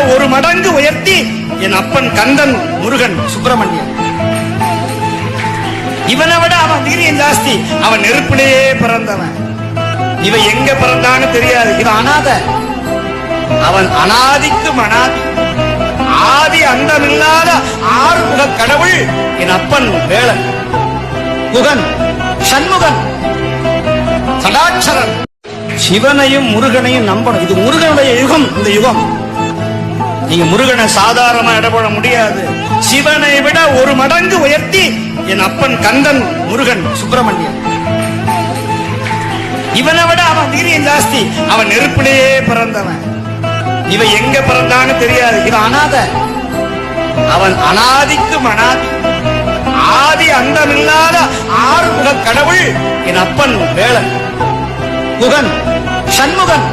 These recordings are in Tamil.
ஒரு மடங்கு உயர்த்தி என் அப்பன் கந்தன் முருகன் சுப்பிரமணியன். இவனை விட அவன் வீரியம் ஜாஸ்தி. அவன் நெருப்பிலேயே பிறந்தவன். இவன் எங்க பிறந்தான்னு தெரியாது. இவன் அனாத. அவன் அனாதிக்கும் அனாதி. ஆதி அந்தமில்லாத ஆறுமுக கடவுள் என் அப்பன் வேளன் முகன் சண்முகன் சடாட்சரன். சிவனையும் முருகனையும் நம்பணும். இது முருகனுடைய யுகம் இந்த யுகம். நீங்க முருகனை சாதாரணமா இடப்பட முடியாது. சிவனை விட ஒரு மடங்கு உயர்த்தி என் அப்பன் கந்தன் முருகன் சுப்பிரமணியன். இவனை விட அவன் வீரியம் ஜாஸ்தி. அவன் நெருப்பிலேயே பிறந்தவன். இவன் எங்க பிறந்தான்னு தெரியாது. இவன் அனாத. அவன் அனாதிக்கும் அனாதி. ஆதி அந்தமில்லாத ஆறுமுக கடவுள் என் அப்பன் வேளன் குகன் சண்முகன்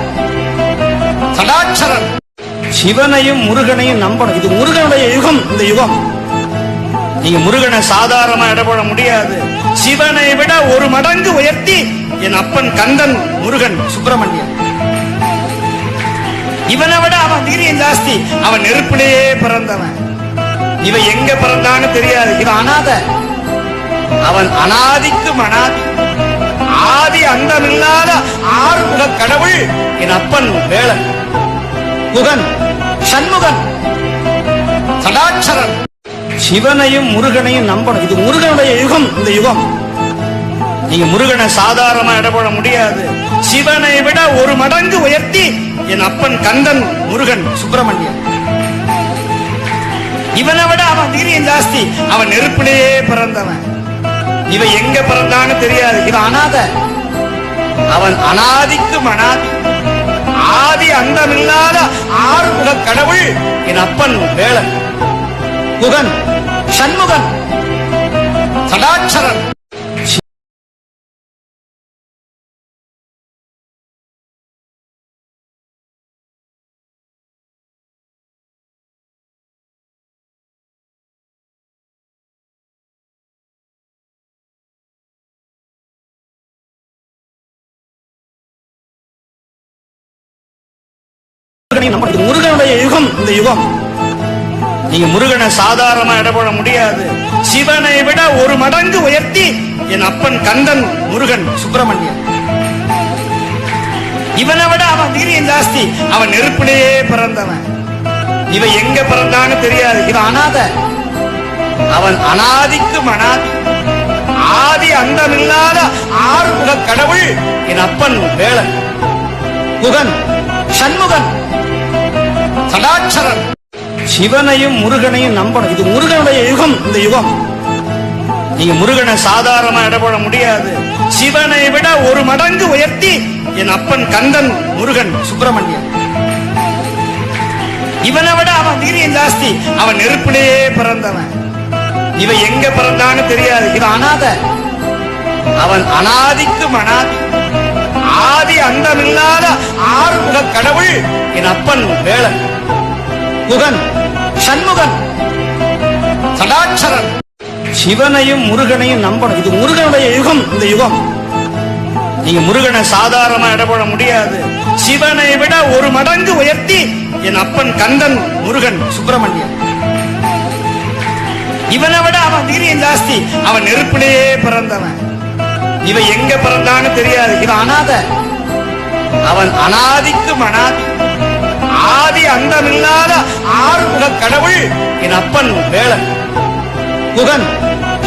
சடாட்சரன். சிவனையும் முருகனையும் நம்பணும். இது முருகனுடைய யுகம் இந்த யுகம். நீங்க முருகனை சாதாரணமா இடப்பட முடியாது. சிவனை விட ஒரு மடங்கு உயர்த்தி என் அப்பன் கந்தன் முருகன் சுப்பிரமணியன். இவனை விட அவன் வீரியம் ஜாஸ்தி. அவன் நெருப்பிலேயே பிறந்தவன். இவன் எங்க பிறந்தான்னு தெரியாது. இவன் அனாத. அவன் அனாதிக்கும் மனாதி ஆதி அந்தமில்லாத ஆறு முக கடவுள் என் அப்பன் வேளன் புகன் சண்முகன். சடாட்சரன் சிவனையும் முருகனையும் நம்பணும். இது முருகனுடைய யுகம் இந்த யுகம். நீங்க முருகனை சாதாரணமா இடப்பட முடியாது. சிவனை விட ஒரு மடங்கு உயர்த்தி என் அப்பன் கந்தன் முருகன் சுப்பிரமணியன். இவனை விட அவன் வீரியம் ஜாஸ்தி. அவன் நெருப்பிலேயே பிறந்தவன். இவன் எங்க பிறந்தான்னு தெரியாது. இவன் அனாத. அவன் அனாதிக்கும் அனாதி. ஆதி அந்தமில்லாத ஆறுமுக கடவுள் என் அப்பன் வேளன் குகன் சண்முகன். இந்த யுகம் நீங்க முருகனை சாதாரணமா இடப்பட முடியாது. சிவனை விட ஒரு மடங்கு உயர்த்தி என் அப்பன் கந்தன் முருகன் சுப்பிரமணியன். இவனை விட அவன் வீரியம் ஜாஸ்தி. அவன் நெருப்பிலேயே பிறந்தவன். இவன் எங்க பிறந்தான்னு தெரியாது. இவன் அனாத. அவன் அனாதிக்கு மனாதி ஆதி அந்தமில்லாத ஆறுமுக கடவுள் என் அப்பன் வேளன் குகன் சண்முகன். சடாட்சரன் சிவனையும் முருகனையும் நம்பணும். இது முருகனுடைய யுகம் இந்த யுகம். நீங்க முருகனை சாதாரணமா இடப்பட முடியாது. சிவனை விட ஒரு மடங்கு உயர்த்தி என் அப்பன் கந்தன் முருகன் சுப்பிரமணியன். இவனை விட அவன் வீரியம் ஜாஸ்தி. அவன் நெருப்பிலேயே பிறந்தவன். இவன் எங்க பிறந்தான்னு தெரியாது. இவன் அனாத. அவன் அனாதிக்கும் அனாதி. ஆதி அந்தமில்லாத ஆறுமுக கடவுள் என் அப்பன் வேளன் முகன் சண்முகன் சடாட்சரன் சிவனையும் முருகனையும் நம்பணும். இது முருகனுடைய யுகம் இந்த யுகம். நீங்க முருகனை சாதாரணமா இடப்பட முடியாது. சிவனை விட ஒரு மடங்கு உயர்த்தி என் அப்பன் கந்தன் முருகன் சுப்பிரமணியன். இவனை விட அவன் வீரியம் ஜாஸ்தி. அவன் நெருப்பிலேயே பிறந்தவன். இவன் எங்க பிறந்தான்னு தெரியாது. இவன் அனாத. அவன் அனாதிக்கும் அனாதி. ஆதி அந்தமில்லாத ஆறுமுக கடவுள் என் அப்பன் வேளன் குகன்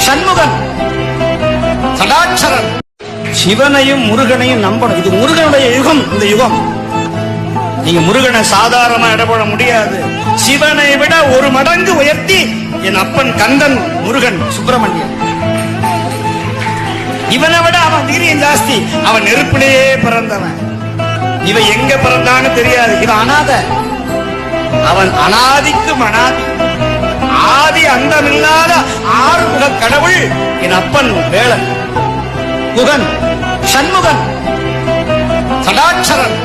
சண்முகன் சடாட்சரன் சிவனையும் முருகனையும் நம்பணும். இது முருகனுடைய யுகம் இந்த யுகம். நீங்க முருகனை சாதாரணமா இடப்பட முடியாது. சிவனை விட ஒரு மடங்கு உயர்த்தி என் அப்பன் கந்தன் முருகன் சுப்பிரமணியன். இவனை விட அவன் வீரியம் ஜாஸ்தி. அவன் நெருப்பிலேயே பிறந்தவன். இவன் எங்க பிறந்தான்னு தெரியாது. இவன் அனாத. அவன் அனாதிக்கும் அனாதி. ஆதி அந்தமில்லாத ஆறுமுக கடவுள் என் அப்பன் வேளன் குகன் சண்முகன் சடாட்சரன்